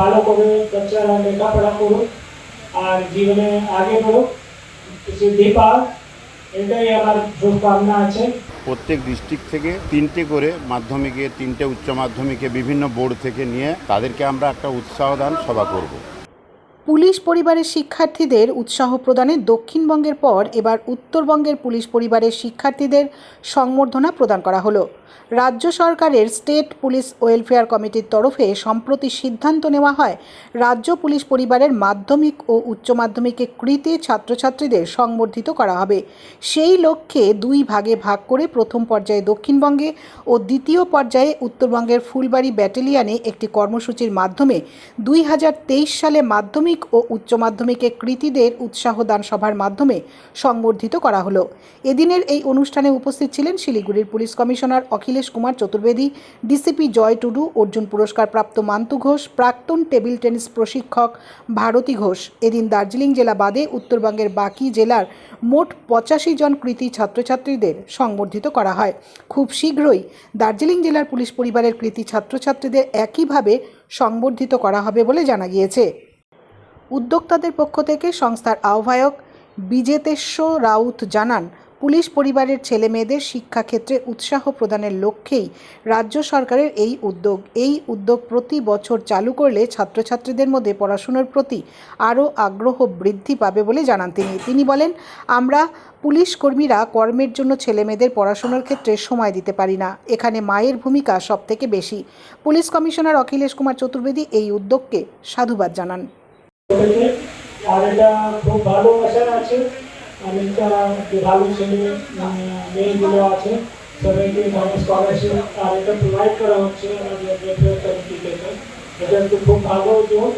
ভালো করে বাচ্চারা লেখাপড়া করুক আর জীবনে আগে বেরোক সিদ্ধি পাক এটাই আমার শুভকামনা আছে। প্রত্যেক ডিস্ট্রিক্ট থেকে তিনটে করে মাধ্যমিকে তিনটে উচ্চ মাধ্যমিকে বিভিন্ন বোর্ড থেকে নিয়ে তাদেরকে আমরা একটা উৎসাহদান সভা করব। পুলিশ পরিবারের শিক্ষার্থীদের উৎসাহ প্রদানে দক্ষিণবঙ্গের পর এবার উত্তরবঙ্গের পুলিশ পরিবারের শিক্ষার্থীদের সংবর্ধনা প্রদান করা হলো। রাজ্য সরকারের স্টেট পুলিশ ওয়েলফেয়ার কমিটির তরফে সম্প্রতি সিদ্ধান্ত নেওয়া হয়, রাজ্য পুলিশ পরিবারের মাধ্যমিক ও উচ্চ মাধ্যমিকে কৃতী ছাত্রছাত্রীদের সংবর্ধিত করা হবে। সেই লক্ষ্যে দুই ভাগে ভাগ করে প্রথম পর্যায়ে দক্ষিণবঙ্গে ও দ্বিতীয় পর্যায়ে উত্তরবঙ্গের ফুলবাড়ি ব্যাটালিয়নে একটি কর্মসূচির মাধ্যমে দুই হাজার তেইশ সালে মাধ্যমিক ও উচ্চ মাধ্যমিকে কৃতীদের উৎসাহদান সভার মাধ্যমে সংবর্ধিত করা হলো। এদিনের এই অনুষ্ঠানে উপস্থিত ছিলেন শিলিগুড়ির police commissioner Akhilesh Kumar Chaturvedi, DCP Joy Tudu, Arjun পুরস্কার প্রাপ্ত মান্তু ঘোষ, প্রাক্তন টেবিল টেনিস প্রশিক্ষক ভারতী ঘোষ। এদিন দার্জিলিং জেলা বাদে উত্তরবঙ্গের বাকি জেলার মোট পঁচাশি জন কৃতি ছাত্রছাত্রীদের সংবর্ধিত করা হয়। খুব শীঘ্রই দার্জিলিং জেলার পুলিশ পরিবারের কৃতি ছাত্রছাত্রীদের একইভাবে সংবর্ধিত করা হবে বলে জানা গিয়েছে। উদ্যোক্তাদের পক্ষ থেকে সংস্থার আহ্বায়ক বিজেতেশ্বর রাউত জানান পুলিশ পরিবারের ছেলে মেয়েদের শিক্ষাক্ষেত্রে উৎসাহ প্রদানের লক্ষ্যেই রাজ্য সরকারের এই উদ্যোগ। এই উদ্যোগ প্রতি বছর চালু করলে ছাত্রছাত্রীদের মধ্যে পড়াশুনোর প্রতি আরও আগ্রহ বৃদ্ধি পাবে বলে জানান তিনি। তিনি বলেন, আমরা পুলিশ কর্মীরা কর্মের জন্য ছেলে মেয়েদের পড়াশোনার ক্ষেত্রে সময় দিতে পারি না। এখানে মায়ের ভূমিকা সবথেকে বেশি। পুলিশ কমিশনার অখিলেশ কুমার চতুর্বেদী এই উদ্যোগকে সাধুবাদ জানান। আর এটা খুব ভালো আশা আছে। অনেকটা যে ভালো ছেলে মেয়েগুলো আছে, সবাইকে মানে স্কলারশিপ আর এটা প্রোভাইড করা হচ্ছে আমাদের এটা একটু খুব ভালো উদ্যোগ।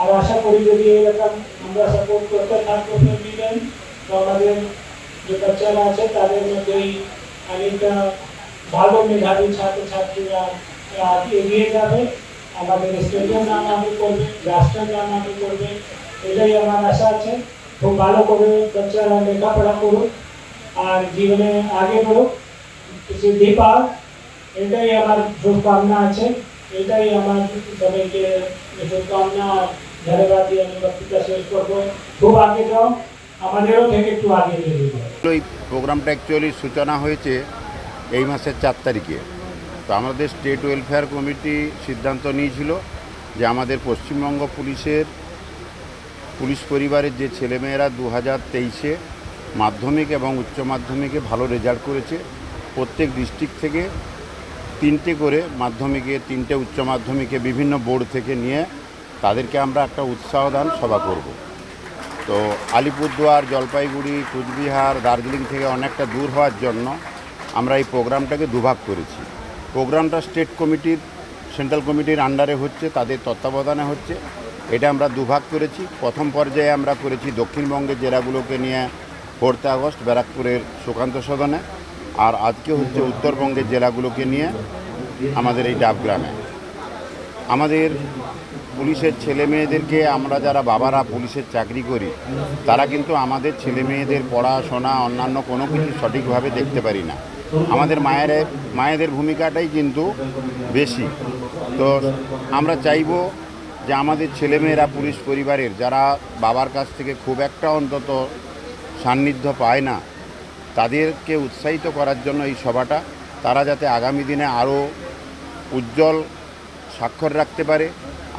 আর আশা করি যদি এরকম আমরা সাপোর্ট করতে থাকব ফ্যামিলিদের তো আমাদের যে বাচ্চারা আছে, তাদের মধ্যেই অনেকটা ভালো মেধাবী ছাত্রছাত্রীরা এগিয়ে যাবে। আমাদের স্টেটের নাম আগে করবে রাষ্ট্রের নাম আগে করবে, এটাই আমার আশা আছে। ভালো করে বাচ্চারা লেখাপড়া করুক। আর জীবনে আগে সিদ্ধি এটাই আমার শুভকামনা আছে। এটাই আমার সবাইকে শুভকামনা, ধন্যবাদ দিয়ে আমি বক্তৃতা শেষ করব। খুব আগে যাও, আমাদেরও থেকে একটু আগে যাও এই প্রোগ্রামটা অ্যাকচুয়ালি সূচনা হয়েছে এই মাসের চার তারিখে। তো আমাদের স্টেট ওয়েলফেয়ার কমিটি সিদ্ধান্ত নিয়েছিল যে আমাদের পশ্চিমবঙ্গ পুলিশের পুলিশ পরিবারের যে ছেলেমেয়েরা দু হাজার তেইশে মাধ্যমিক এবং উচ্চ মাধ্যমিকে ভালো রেজাল্ট করেছে, প্রত্যেক ডিস্ট্রিক্ট থেকে তিনটে করে মাধ্যমিকে, তিনটে উচ্চ মাধ্যমিকে বিভিন্ন বোর্ড থেকে নিয়ে তাদেরকে আমরা একটা উৎসাহ দান সভা করব। তো আলিপুরদুয়ার, জলপাইগুড়ি, কুচবিহার, দার্জিলিং থেকে অনেকটা দূর হওয়ার জন্য আমরা এই প্রোগ্রামটাকে দুভাগ করেছি। প্রোগ্রামটা স্টেট কমিটির, সেন্ট্রাল কমিটির আন্ডারে হচ্ছে, তাদের তত্ত্বাবধানে হচ্ছে। এটা আমরা দুভাগ করেছি। প্রথম পর্যায়ে আমরা করেছি দক্ষিণবঙ্গের জেলাগুলোকে নিয়ে ফোর্থ আগস্ট ব্যারাকপুরের সুকান্ত সদনে, আর আজকে হচ্ছে উত্তরবঙ্গের জেলাগুলোকে নিয়ে আমাদের এই ডাবগ্রামে আমাদের পুলিশের ছেলে মেয়েদেরকে আমরা যারা বাবারা পুলিশের চাকরি করি, তারা কিন্তু আমাদের ছেলে মেয়েদের পড়াশোনা, অন্যান্য কোনো কিছু সঠিকভাবে দেখতে পারি না। আমাদের মায়ের, মায়েদের ভূমিকাটাই কিন্তু বেশি। তো আমরা চাইব যে আমাদের ছেলেমেয়েরা পুলিশ পরিবারের, যারা বাবার কাছ থেকে খুব একটা অন্তত সান্নিধ্য পায় না, তাদেরকে উৎসাহিত করার জন্য এই সভাটা, তারা যাতে আগামী দিনে আরও উজ্জ্বল স্বাক্ষর রাখতে পারে,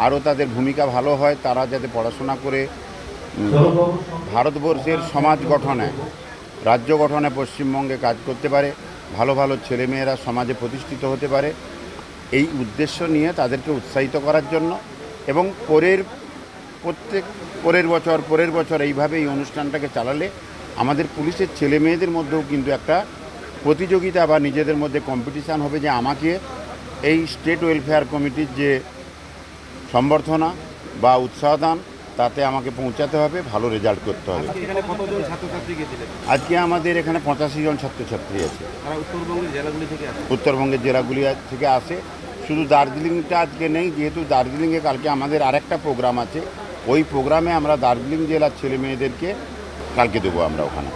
আরও তাদের ভূমিকা ভালো হয়, তারা যাতে পড়াশোনা করে ভারতবর্ষের সমাজ গঠনে, রাজ্য গঠনে পশ্চিমবঙ্গে কাজ করতে পারে, ভালো ভালো ছেলেমেয়েরা সমাজে প্রতিষ্ঠিত হতে পারে, এই উদ্দেশ্য নিয়ে তাদেরকে উৎসাহিত করার জন্য এবং পরের প্রত্যেক পরের বছর পরের বছর এইভাবে এই অনুষ্ঠানটাকে চালালে আমাদের পুলিশের ছেলে মেয়েদের মধ্যেও কিন্তু একটা প্রতিযোগিতা বা নিজেদের মধ্যে কম্পিটিশান হবে যে আমাকে এই স্টেট ওয়েলফেয়ার কমিটির যে সম্বর্ধনা বা উৎসাহদান তাতে আমাকে পৌঁছাতে হবে ভালো রেজাল্ট করতে হবে। আজকে আমাদের এখানে পঁচাশি জন ছাত্রছাত্রী আছে। উত্তরবঙ্গের জেলাগুলি থেকে উত্তরবঙ্গের জেলাগুলি থেকে আসে। শুধু দার্জিলিংটা আজকে নেই, যেহেতু দার্জিলিংয়ে কালকে আমাদের আরেকটা প্রোগ্রাম আছে, ওই প্রোগ্রামে আমরা দার্জিলিং জেলার ছেলে মেয়েদেরকে কালকে দেবো আমরা ওখানে।